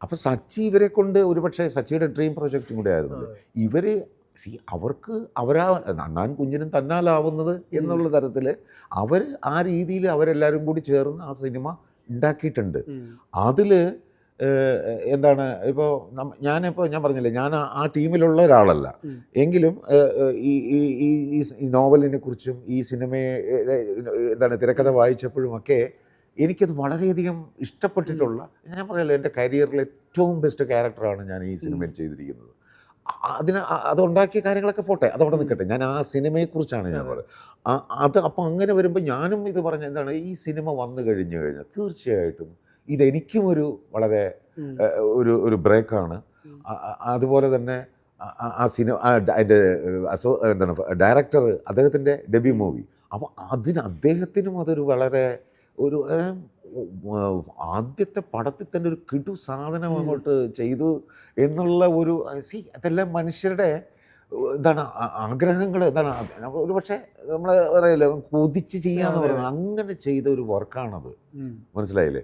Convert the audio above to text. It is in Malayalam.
അപ്പോൾ സച്ചി ഇവരെ കൊണ്ട് ഒരുപക്ഷെ സച്ചിയുടെ ഡ്രീം പ്രൊജക്റ്റും കൂടെ ആയിരുന്നു ഇവർ സി അവർക്ക് അവരാ അണ്ണാൻ കുഞ്ഞിനും തന്നാലാവുന്നത് എന്നുള്ള തരത്തിൽ അവർ ആ രീതിയിൽ അവരെല്ലാവരും കൂടി ചേർന്ന് ആ സിനിമ ഉണ്ടാക്കിയിട്ടുണ്ട്. അതിൽ എന്താണ് ഇപ്പോൾ ഞാനിപ്പോൾ ഞാൻ പറഞ്ഞില്ലേ ഞാൻ ആ- ടീമിലുള്ള ഒരാളല്ല. എങ്കിലും ഈ ഈ ഈ നോവലിനെ കുറിച്ചും ഈ സിനിമയെ എന്താണ് തിരക്കഥ വായിച്ചപ്പോഴും ഒക്കെ എനിക്കത് വളരെയധികം ഇഷ്ടപ്പെട്ടിട്ടുള്ള ഞാൻ പറയല്ലോ എന്റെ കരിയറിലെ ഏറ്റവും ബെസ്റ്റ് ക്യാരക്ടറാണ് ഞാൻ ഈ സിനിമയിൽ ചെയ്തിരിക്കുന്നത്. അതിന് അത് അതുണ്ടാക്കിയ കാര്യങ്ങളൊക്കെ പോട്ടെ അതവിടെ നിൽക്കട്ടെ. ഞാൻ ആ സിനിമയെക്കുറിച്ചാണ് ഞാൻ പറയുന്നത്. അത് അപ്പം അങ്ങനെ വരുമ്പോൾ ഞാനും ഇത് പറഞ്ഞ എന്താണ് ഈ സിനിമ വന്നു കഴിഞ്ഞു കഴിഞ്ഞാൽ തീർച്ചയായിട്ടും ഇതെനിക്കും ഒരു വളരെ ഒരു ഒരു ബ്രേക്കാണ്. അതുപോലെ തന്നെ ആ സിനിമ അതിന്റെ അസോ എന്താണ് ഡയറക്ടർ അദ്ദേഹത്തിന്റെ ഡെബ്യൂ മൂവി അപ്പോൾ അതിന് അദ്ദേഹത്തിനും അതൊരു വളരെ ഒരു ആദ്യത്തെ പടത്തിൽ തന്നെ ഒരു കിടു സാധനം അങ്ങോട്ട് ചെയ്തു എന്നുള്ള ഒരു സി അതെല്ലാം മനുഷ്യരുടെ എന്താണ് ആഗ്രഹങ്ങൾ എന്താണ് ഒരു പക്ഷേ നമ്മൾ പറയല്ലോ കൊതിച്ച് ചെയ്യാന്ന്. പറയുന്നത് അങ്ങനെ ചെയ്ത ഒരു വർക്കാണത്. മനസ്സിലായില്ലേ